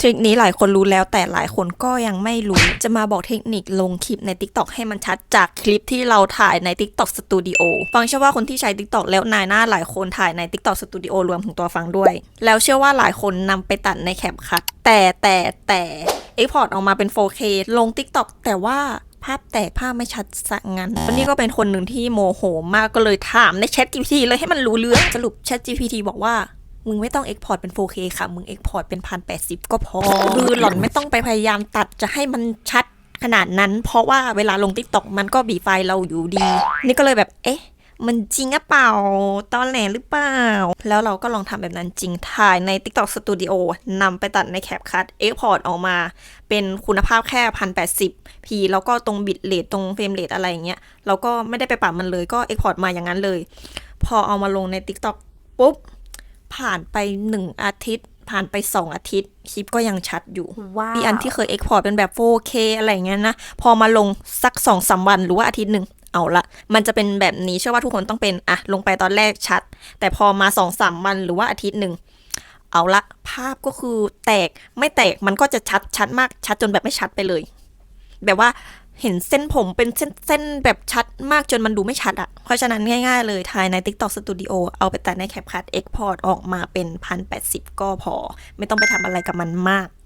ทริคนี้หลายคนรู้แล้วแต่หลายคนก็ยังไม่รู้ จะมาบอกเทคนิคลงคลิปใน TikTok ให้มันชัดจากคลิปที่เราถ่ายใน TikTok Studio ฟังเชื่อว่าคนที่ใช้ TikTok แล้วนายหน้าหลายคนถ่ายใน TikTok Studio รวมถึงตัวฟังด้วย แล้วเชื่อว่าหลายคนนำไปตัดในแคปคัทแต่แต่แต่ Export ออกมาเป็น 4K ลง TikTok แต่ว่าภาพแตกภาพไม่ชัดสักงั้นวันนี้ก็เป็นคนหนึ่งที่โมโหมากก็เลยถามใน Chat GPT เลยให้มันรู้เรื่องสรุป Chat GPT บอกว่า มึงไม่ต้อง Export เป็น 4K ค่ะ มึง Export เป็น1080ก็พอ คือหล่อนไม่ต้องไปพยายามตัดจะให้มันชัดขนาดนั้น เพราะว่าเวลาลง TikTok มันก็บีไฟเราอยู่ดี นี่ก็เลยแบบ เอ๊ะ มันจริงหรือเปล่า ตอนแหลหรือเปล่า แล้วเราก็ลองทำแบบนั้นจริง ถ่ายใน TikTok Studio นำไปตัดใน CapCut Export ออกมา เป็นคุณภาพแค่ 1080p แล้วก็ตรงบิตเรทตรงเฟรมเรทอะไรอย่างเงี้ย เราก็ไม่ได้ไปปรับมันเลย ก็ Export มาอย่างนั้นเลย พอเอามาลงใน TikTok ปุ๊บ ผ่านไปหนึ่งอาทิตย์ ผ่านไปสองอาทิตย์ คลิปก็ยังชัดอยู่ว้าวมีอันที่เคย Export เป็นแบบ 4K อะไรอย่างเงี้ยนะ พอมาลงสักสองสามวันหรือว่าอาทิตย์หนึ่งเอาละ มันจะเป็นแบบนี้เชื่อว่าทุกคนต้องเป็นอะลงไปตอนแรกชัด แต่พอมาสองสามวันหรือว่าอาทิตย์หนึ่งเอาละ ภาพก็คือแตกไม่แตกมันก็จะชัดชัดมากชัดจนแบบไม่ชัดไปเลย แบบว่า เห็นเส้นผมเป็นเส้นเส้นแบบชัดมากจนมันดูไม่ชัดอะเพราะฉะนั้นง่ายๆเลยถ่ายใน TikTok Studio เอาไปตัดใน CapCut Export ออกมาเป็น 1080 ก็พอ ไม่ต้องไปทำอะไรกับมันมาก